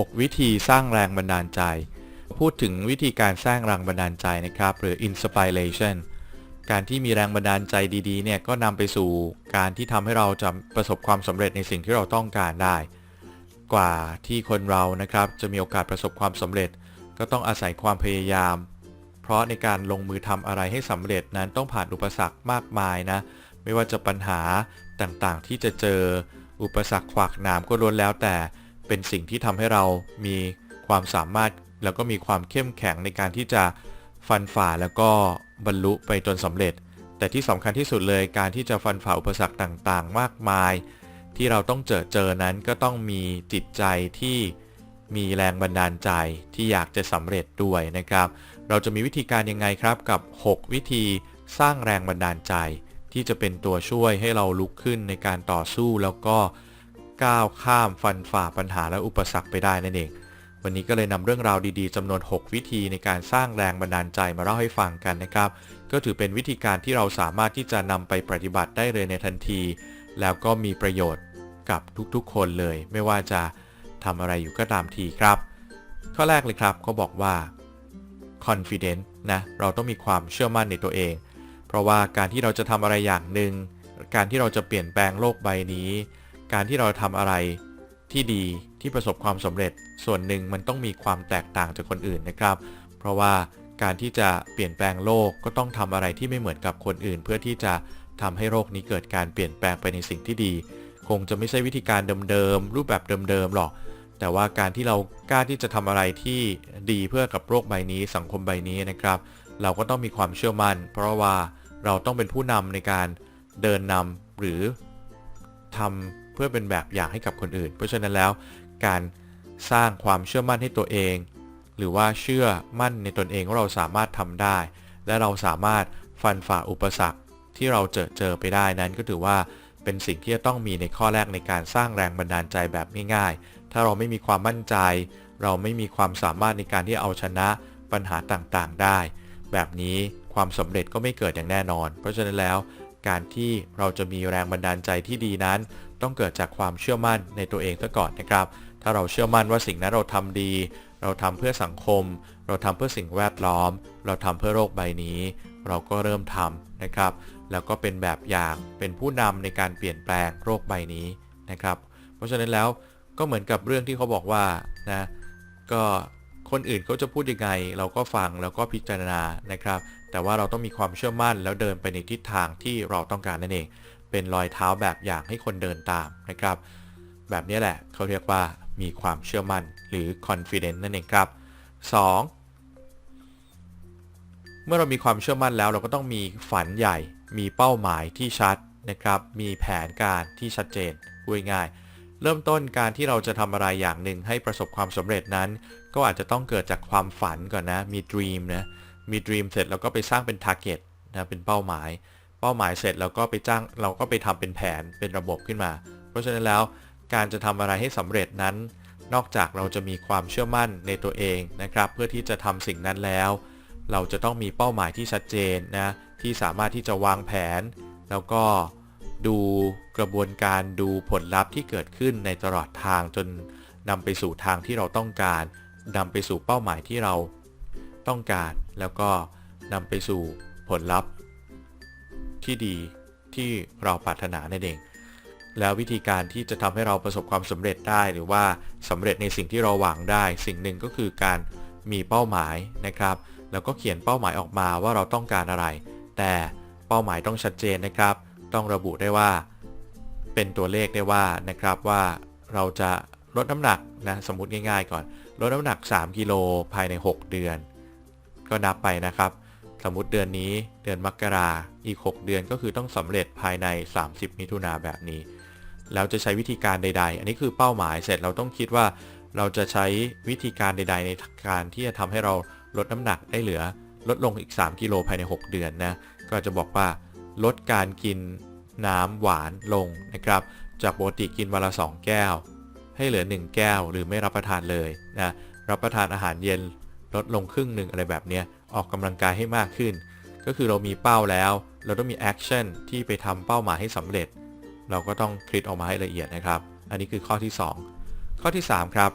6 วิธีสร้างแรงบันดาลใจ พูดถึงวิธีการสร้างแรงบันดาลใจนะครับ หรือ inspiration การที่มีแรงบันดาลใจดีๆ เนี่ย ก็นำไปสู่การที่ทำให้เราจะประสบความสำเร็จในสิ่งที่เราต้องการได้ กว่าที่คนเรานะครับ จะมีโอกาสประสบความสำเร็จ ก็ต้องอาศัยความพยายาม เพราะในการลงมือทำอะไรให้สำเร็จนั้นต้องผ่านอุปสรรคมากมายนะ ไม่ว่าจะปัญหาต่างๆ ที่จะเจออุปสรรคขวากหนามก็ล้วนแล้วแต่ เป็นสิ่งที่ทำให้เรามีความสามารถ แล้วก็มีความเข้มแข็งในการที่จะฟันฝ่าแล้วก็บรรลุไปจนสำเร็จ แต่ที่สำคัญที่สุดเลยการที่จะฟันฝ่าอุปสรรคต่างๆ มากมาย ที่เราต้องเจอเจอนั้นก็ต้องมีจิตใจที่มีแรงบันดาลใจที่อยากจะสำเร็จด้วยนะครับ เราจะมีวิธีการยังไงครับกับ 6 วิธีสร้างแรงบันดาลใจ ที่จะเป็นตัวช่วยให้เราลุกขึ้นในการต่อสู้แล้วก็ ก้าวข้ามฟันฝ่าปัญหาและอุปสรรคไปได้นั่นเอง วันนี้ก็เลยนำเรื่องราวดีๆจำนวน 6 วิธีในการสร้างแรงบันดาลใจมาเล่าให้ฟังกันนะครับ ก็ถือเป็นวิธีการที่เราสามารถที่จะนำไปปฏิบัติได้เลยในทันที แล้วก็มีประโยชน์กับทุกๆ คนเลย ไม่ว่าจะทำอะไรอยู่ก็ตามทีครับ ข้อแรกเลยครับเขาบอกว่า confident นะเราต้องมีความเชื่อมั่นในตัวเอง เพราะว่าการที่เราจะทำอะไรอย่างหนึ่งการที่เราจะเปลี่ยนแปลงโลกใบนี้ การที่เราทำอะไรที่ดีที่ประสบความสำเร็จ ส่วนหนึ่งมันต้องมีความแตกต่างจากคนอื่นนะครับ เพราะว่าการที่จะเปลี่ยนแปลงโลกก็ต้องทำอะไรที่ไม่เหมือนกับคนอื่น เพื่อที่จะทำให้โลกนี้เกิดการเปลี่ยนแปลงไปในสิ่งที่ดี คงจะไม่ใช่วิธีการเดิมๆรูปแบบเดิมๆหรอก แต่ว่าการที่เรากล้าที่จะทำอะไรที่ดีเพื่อกับโลกใบนี้ สังคมใบนี้นะครับ เราก็ต้องมีความเชื่อมั่น เพราะว่าเราต้องเป็นผู้นำในการเดินนำหรือทำเพื่อเป็นแบบอย่างให้กับคนอื่น เพราะฉะนั้นแล้วการสร้างความเชื่อมั่นให้ตัวเอง หรือว่าเชื่อมั่นในตนเองว่าเราสามารถทำได้ และเราสามารถฟันฝ่าอุปสรรคที่เราเจอเจอไปได้นั้นก็ถือว่าเป็นสิ่งที่จะต้องมีในข้อแรกในการสร้างแรงบันดาลใจแบบง่ายๆ ถ้าเราไม่มีความมั่นใจ เราไม่มีความสามารถในการที่เอาชนะปัญหาต่างๆ ได้ แบบนี้ความสำเร็จก็ไม่เกิดอย่างแน่นอน เพราะฉะนั้นแล้วการที่เราจะมีแรงบันดาลใจที่ดีนั้น ต้องเกิดจากความเชื่อมั่นในตัวเองซะก่อนนะครับ ถ้าเราเชื่อมั่นว่าสิ่งนั้นเราทำดี เราทำเพื่อสังคม เราทำเพื่อสิ่งแวดล้อม เราทำเพื่อโลกใบนี้ เราก็เริ่มทำนะครับ แล้วก็เป็นแบบอย่างเป็นผู้นำในการเปลี่ยนแปลงโลกใบนี้นะครับ เพราะฉะนั้นแล้วก็เหมือนกับเรื่องที่เขาบอกว่านะก็คนอื่นเขาจะพูดยังไง เราก็ฟังแล้วก็พิจารณานะครับ แต่ว่าเราต้องมีความเชื่อมั่นแล้วเดินไปในทิศทางที่เราต้องการนั่นเอง เป็นรอยเท้าแบบอย่างให้คนเดินตามนะครับ แบบนี้แหละเขาเรียกว่ามีความเชื่อมั่นหรือ confidence นั่นเองครับ 2. เมื่อเรามีความเชื่อมั่นแล้วเราก็ต้องมีฝันใหญ่ มีเป้าหมายที่ชัดนะครับ มีแผนการที่ชัดเจนพูดง่าย เริ่มต้นการที่เราจะทำอะไรอย่างหนึ่งให้ประสบความสำเร็จนั้น ก็อาจจะต้องเกิดจากความฝันก่อนนะ มี dream นะ มี dream เสร็จแล้วก็ไปสร้างเป็น target นะ เป็นเป้าหมาย เป้าหมายเสร็จแล้วก็ไปจ้างเราก็ไปทำเป็นแผนเป็นระบบขึ้นมา เพราะฉะนั้นแล้วการจะทำอะไรให้สำเร็จนั้น นอกจากเราจะมีความเชื่อมั่นในตัวเองนะครับ เพื่อที่จะทำสิ่งนั้นแล้ว เราจะต้องมีเป้าหมายที่ชัดเจนนะที่สามารถที่จะวางแผน แล้วก็ดูกระบวนการดูผลลัพธ์ที่เกิดขึ้นในตลอดทางจนนำไปสู่ทางที่เราต้องการนำไปสู่เป้าหมายที่เราต้องการ แล้วก็นำไปสู่ผลลัพธ์ ที่ดีที่เราปรารถนานั่นเอง แล้ววิธีการที่จะทำให้เราประสบความสำเร็จได้หรือว่าสำเร็จในสิ่งที่เราหวังได้ สิ่งหนึ่งก็คือการมีเป้าหมายนะครับ แล้วก็เขียนเป้าหมายออกมาว่าเราต้องการอะไร แต่เป้าหมายต้องชัดเจนนะครับ ต้องระบุได้ว่า เป็นตัวเลขได้ว่านะครับว่าเราจะลดน้ำหนักนะสมมติง่ายๆก่อน ลดน้ำหนัก 3 กิโลภายใน 6 เดือน ก็นับไปนะครับ สมมติเดือนนี้เดือนมกราอีก 6 เดือนก็คือต้องสำเร็จภายใน 30 มิถุนาแบบนี้ แล้วจะใช้วิธีการใด ๆ อันนี้คือเป้าหมายเสร็จเราต้องคิดว่า เราจะใช้วิธีการใด ๆ ในการที่จะทำให้เราลดน้ำหนักได้เหลือ ลดลงอีก 3 กิโลภายใน 6 เดือนนะก็จะบอกว่า ลดการกินน้ำหวานลงนะครับจากปกติกินวันละ 2 แก้ว ให้เหลือ 1 แก้วหรือไม่รับประทานเลยนะรับประทานอาหารเย็นลดลงครึ่งหนึ่งอะไรแบบนี้ ออกกำลังกายให้มากขึ้น ก็คือเรามีเป้าแล้ว เราต้องมีแอคชั่นที่ไปทำเป้าหมายให้สำเร็จ เราก็ต้องคิดออกมาให้ละเอียดนะครับ อันนี้คือข้อที่ 2 ข้อที่ 3 ครับ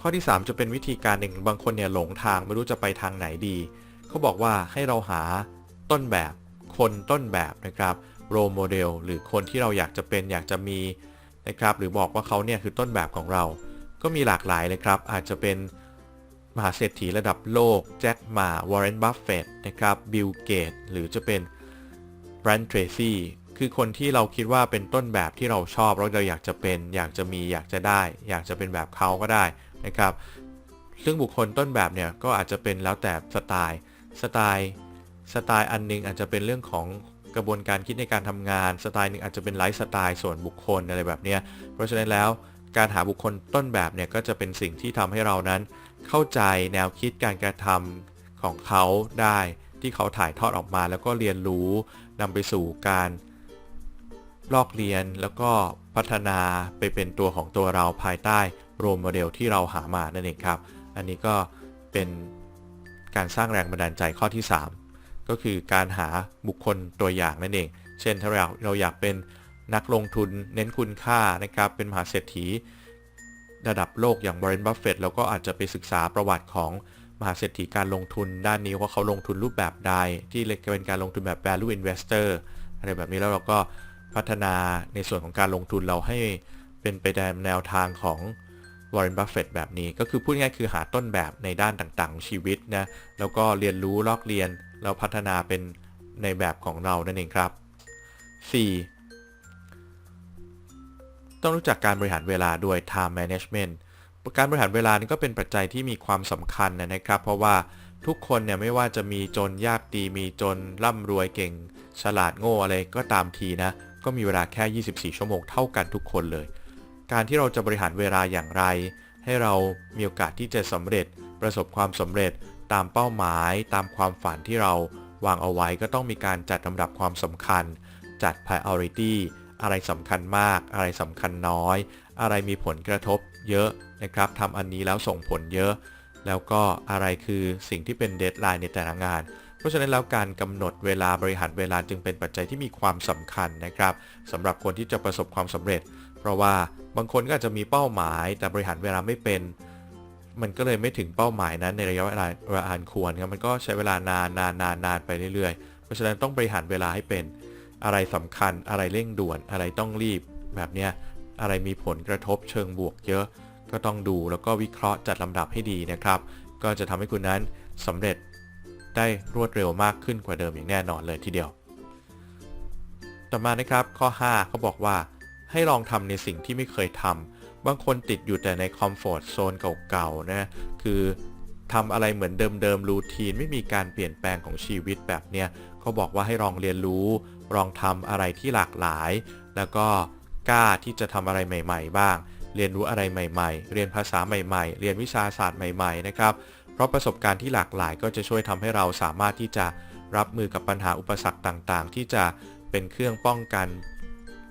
ข้อที่ 3 จะเป็นวิธีการหนึ่งบางคนเนี่ยหลงทางไม่รู้จะไปทางไหนดี เขาบอกว่าให้เราหาต้นแบบ คนต้นแบบนะครับโรโมเดลหรือคนที่เราอยากจะเป็นอยากจะมีนะครับหรือบอกว่าเขาเนี่ยคือต้นแบบของเรา ก็มีหลากหลายเลยครับ อาจจะเป็น มหาเศรษฐีระดับโลก แจ็คหมา วอร์เรน บัฟเฟตนะครับ บิล เกต หรือจะเป็นแบรนด์เทรซี่ คือคนที่เราคิดว่าเป็นต้นแบบที่เราชอบแล้วเราอยากจะเป็น อยากจะมี อยากจะได้ อยากจะเป็นแบบเขาก็ได้นะครับ ซึ่งบุคคลต้นแบบเนี่ยก็อาจจะเป็นแล้วแต่สไตล์ สไตล์ สไตล์อันหนึงอาจจะเป็นเรื่องของกระบวนการคิดในการทำงาน สไตล์หนึ่งอาจจะเป็นไลฟ์สไตล์ส่วนบุคคลอะไรแบบเนี้ย เพราะฉะนั้นแล้วการหาบุคคลต้นแบบเนี่ยก็จะเป็นสิ่งที่ทำให้เรานั้น เข้าใจแนวคิดการกระทำของเขาได้ที่เขาถ่ายทอดออกมาแล้วก็เรียนรู้นำไปสู่การลอกเรียนแล้วก็พัฒนาไปเป็นตัวของตัวเราภายใต้โรลโมเดลที่เราหามานั่นเองครับ อันนี้ก็เป็นการสร้างแรงบันดาลใจข้อที่ 3 ก็คือการหาบุคคลตัวอย่างนั่นเอง เช่นถ้าเราเราอยากเป็นนักลงทุนเน้นคุณค่านะครับเป็นมหาเศรษฐี ระดับโลกอย่างบร r เ e นบัฟเฟตเราก็อาจจะไปศึกษาประวัติของมหาเศรษฐีการลงทุนด้านนี้ว่าเขาลงทุนรูปแบบใด ที่เป็นการลงทุนแบบ value investor อะไรแบบนี้แล้วเราก็พัฒนาในส่วนของการลงทุนเราให้เป็นไปตามแนวทางของวอร์เรนบัฟเฟตแบบนี้ก็คือพูดง่ายคือหาต้นแบบในด้านต่างๆ ชีวิตนะ แล้วก็เรียนรู้ลอกเรียน แล้วพัฒนาเป็นในแบบของเรานั่นเองครับ 4. ต้องรู้จักการบริหารเวลาด้วย time management การบริหารเวลานี่ก็เป็นปัจจัยที่มีความสำคัญนะครับ เพราะว่าทุกคนเนี่ยไม่ว่าจะมีจนยากดีมีจนร่ำรวยเก่ง ฉลาดโง่อะไรก็ตามทีนะ ก็มีเวลาแค่ 24 ชั่วโมงเท่ากันทุกคนเลย การที่เราจะบริหารเวลาอย่างไร ให้เรามีโอกาสที่จะสำเร็จ ประสบความสำเร็จตามเป้าหมาย ตามความฝันที่เราวางเอาไว้ก็ต้องมีการจัดลำดับความสำคัญ จัด priority อะไรสำคัญมาก อะไรสำคัญน้อย อะไรมีผลกระทบเยอะนะครับทำอันนี้แล้วส่งผลเยอะ แล้วก็อะไรคือสิ่งที่เป็นเดทไลน์ในแต่ละงาน เพราะฉะนั้นแล้วการกำหนดเวลาบริหารเวลาจึงเป็นปัจจัยที่มีความสำคัญนะครับสำหรับคนที่จะประสบความสำเร็จ เพราะว่าบางคนก็อาจจะมีเป้าหมายแต่บริหารเวลาไม่เป็นมันก็เลยไม่ถึงเป้าหมายนั้นในระยะเวลาเวลาอันควรครับมันก็ใช้เวลานานนานนานนานไปเรื่อยๆ เพราะฉะนั้นต้องบริหารเวลาให้เป็น อะไรสำคัญ อะไรเร่งด่วน อะไรต้องรีบ แบบเนี้ย อะไรมีผลกระทบเชิงบวกเยอะ ก็ต้องดูแล้วก็วิเคราะห์จัดลำดับให้ดีนะครับ ก็จะทำให้คุณนั้นสำเร็จได้รวดเร็วมากขึ้นกว่าเดิมอย่างแน่นอนเลยทีเดียว ต่อมานะครับข้อ 5 เขาบอกว่าให้ลองทำในสิ่งที่ไม่เคยทำบางคนติดอยู่แต่ในคอมฟอร์ทโซนเก่าๆนะคือทำอะไรเหมือนเดิมๆรูทีนไม่มีการเปลี่ยนแปลงของชีวิตแบบเนี้ย เขาบอกว่าให้ลองเรียนรู้ลองทำอะไรที่หลากหลาย แล้วก็กล้าที่จะทำอะไรใหม่ ๆ บ้าง เรียนรู้อะไรใหม่ ๆ เรียนภาษาใหม่ ๆ เรียนวิชาศาสตร์ใหม่ ๆ นะครับ เพราะประสบการณ์ที่หลากหลายก็จะช่วยทำให้เราสามารถที่จะรับมือกับปัญหาอุปสรรคต่างๆ ที่จะเป็นเครื่องป้องกัน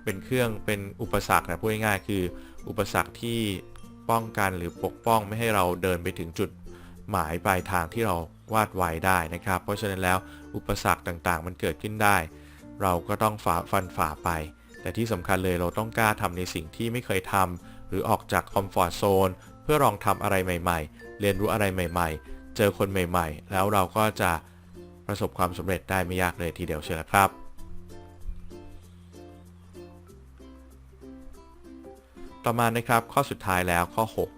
เป็นเครื่องเป็นอุปสรรคนะพูดง่ายๆคือ อุปสรรคที่ป้องกันหรือปกป้องไม่ให้เราเดินไปถึงจุดหมายปลายทางที่เรา วาดไวได้นะครับ เพราะฉะนั้นแล้วอุปสรรคต่างๆ มันเกิดขึ้นได้ เราก็ต้องฝ่าฟันฝ่าไป แต่ที่สำคัญเลยเราต้องกล้าทำในสิ่งที่ไม่เคยทำหรือออกจากคอมฟอร์ทโซนเพื่อลองทำอะไรใหม่ๆ เรียนรู้อะไรใหม่ๆ เจอคนใหม่ๆ แล้วเราก็จะประสบความสำเร็จได้ไม่ยากเลยทีเดียวเชียวครับต่อมานะครับข้อสุดท้ายแล้วข้อ 6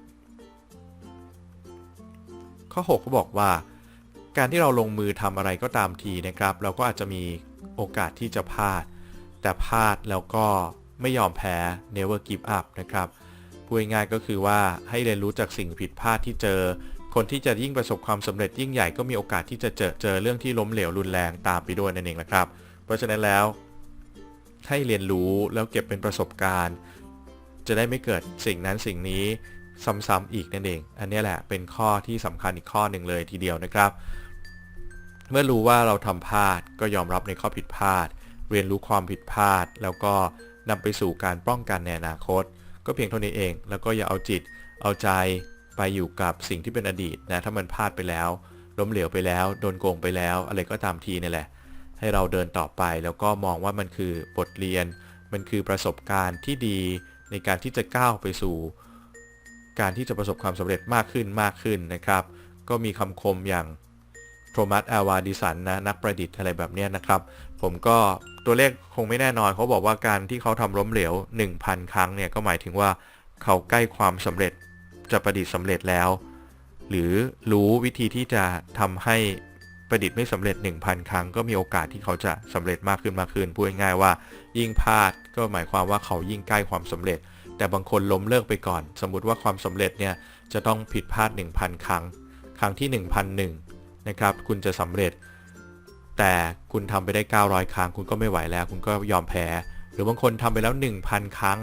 ข้อ6เขาบอกว่า การที่เราลงมือทำอะไรก็ตามทีนะครับ เราก็อาจจะมีโอกาสที่จะพลาด แต่พลาดแล้วก็ไม่ยอมแพ้ never give up นะครับพูดง่ายก็คือว่าให้เรียนรู้จากสิ่งผิดพลาดที่เจอ คนที่จะยิ่งประสบความสำเร็จยิ่งใหญ่ก็มีโอกาสที่จะเจอเจอเรื่องที่ล้มเหลวรุนแรงตามไปด้วยนั่นเองนะครับ เพราะฉะนั้นแล้ว ให้เรียนรู้แล้วเก็บเป็นประสบการณ์ จะได้ไม่เกิดสิ่งนั้นสิ่งนี้ ซ้ำๆอีกนั่นเอง อันนี้แหละเป็นข้อที่สำคัญอีกข้อหนึ่งเลยทีเดียวนะครับ เมื่อรู้ว่าเราทำพลาดก็ยอมรับในข้อผิดพลาด เรียนรู้ความผิดพลาด แล้วก็นำไปสู่การป้องกันในอนาคต ก็เพียงเท่านี้เอง แล้วก็อย่าเอาจิต เอาใจไปอยู่กับสิ่งที่เป็นอดีตนะถ้ามันพลาดไปแล้วล้มเหลวไปแล้ว โดนโกงไปแล้ว อะไรก็ตามทีนี่แหละ ให้เราเดินต่อไปแล้วก็มองว่ามันคือบทเรียน มันคือประสบการณ์ที่ดีในการที่จะก้าวไปสู่ การที่จะประสบความสำเร็จมากขึ้นมากขึ้นนะครับ ก็มีคำคมอย่างโทมัสอาวาดิสันนะนักประดิษฐ์อะไรแบบนี้นะครับ ผมก็ตัวเลขคงไม่แน่นอน เขาบอกว่าการที่เขาทำล้มเหลว 1,000 ครั้งเนี่ยก็หมายถึงว่าเขาใกล้ความสำเร็จจะประดิษฐ์สำเร็จแล้ว หรือรู้วิธีที่จะทำให้ประดิษฐ์ไม่สำเร็จ 1,000 ครั้ง ก็มีโอกาสที่เขาจะสำเร็จมากขึ้นมากขึ้นพูดง่ายๆว่า ยิ่งพลาดก็หมายความว่าเขายิ่งใกล้ความสำเร็จ แต่บางคนล้มเลิกไปก่อน สมมุติว่าความสำเร็จเนี่ยจะต้องผิดพลาด 1,000 ครั้ง ครั้งที่ 1,001นะครับ คุณจะสำเร็จ แต่คุณทำไปได้ 900 ครั้ง คุณก็ไม่ไหวแล้ว คุณก็ยอมแพ้ หรือบางคนทำไปแล้ว 1,000 ครั้ง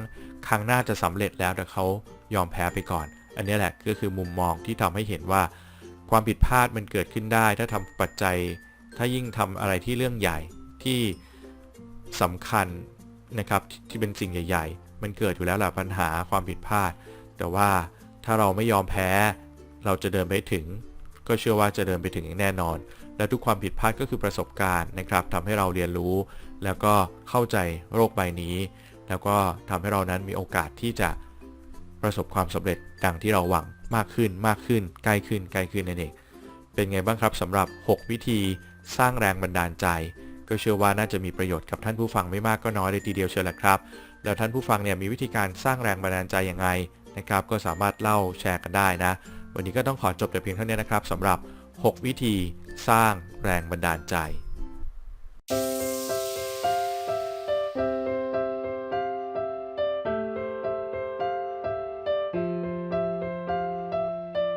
ครั้งหน้าจะสำเร็จแล้วแต่เขายอมแพ้ไปก่อน อันนี้แหละก็คือมุมมองที่ทำให้เห็นว่า ความผิดพลาดมันเกิดขึ้นได้ ถ้าทำปัจจัย ถ้ายิ่งทำอะไรที่เรื่องใหญ่ที่สำคัญนะครับที่ที่เป็นสิ่งใหญ่ ๆ มันเกิดอยู่แล้วแหละปัญหาความผิดพลาด แต่ว่าถ้าเราไม่ยอมแพ้ เราจะเดินไปถึง ก็เชื่อว่าจะเดินไปถึงอย่างแน่นอน และทุกความผิดพลาดก็คือประสบการณ์นะครับทำให้เราเรียนรู้ แล้วก็เข้าใจโรคใบนี้ แล้วก็ทำให้เรานั้นมีโอกาสที่จะประสบความสำเร็จดังที่เราหวังมากขึ้นมากขึ้นใกล้ขึ้นใกล้ขึ้นนั่นเองเป็นไงบ้างครับสำหรับ 6 วิธีสร้างแรงบันดาลใจ ก็เชื่อว่าน่าจะมีประโยชน์กับท่านผู้ฟังไม่มากก็น้อยเลยทีเดียวเชียวแหละครับ แล้วท่านผู้ฟังเนี่ยมีวิธีการสร้างแรงบันดาลใจอย่างไงนะครับก็สามารถเล่าแชร์กันได้นะ วันนี้ก็ต้องขอจบแต่เพียงเท่านี้นะครับสำหรับ 6 วิธีสร้างแรงบันดาลใจ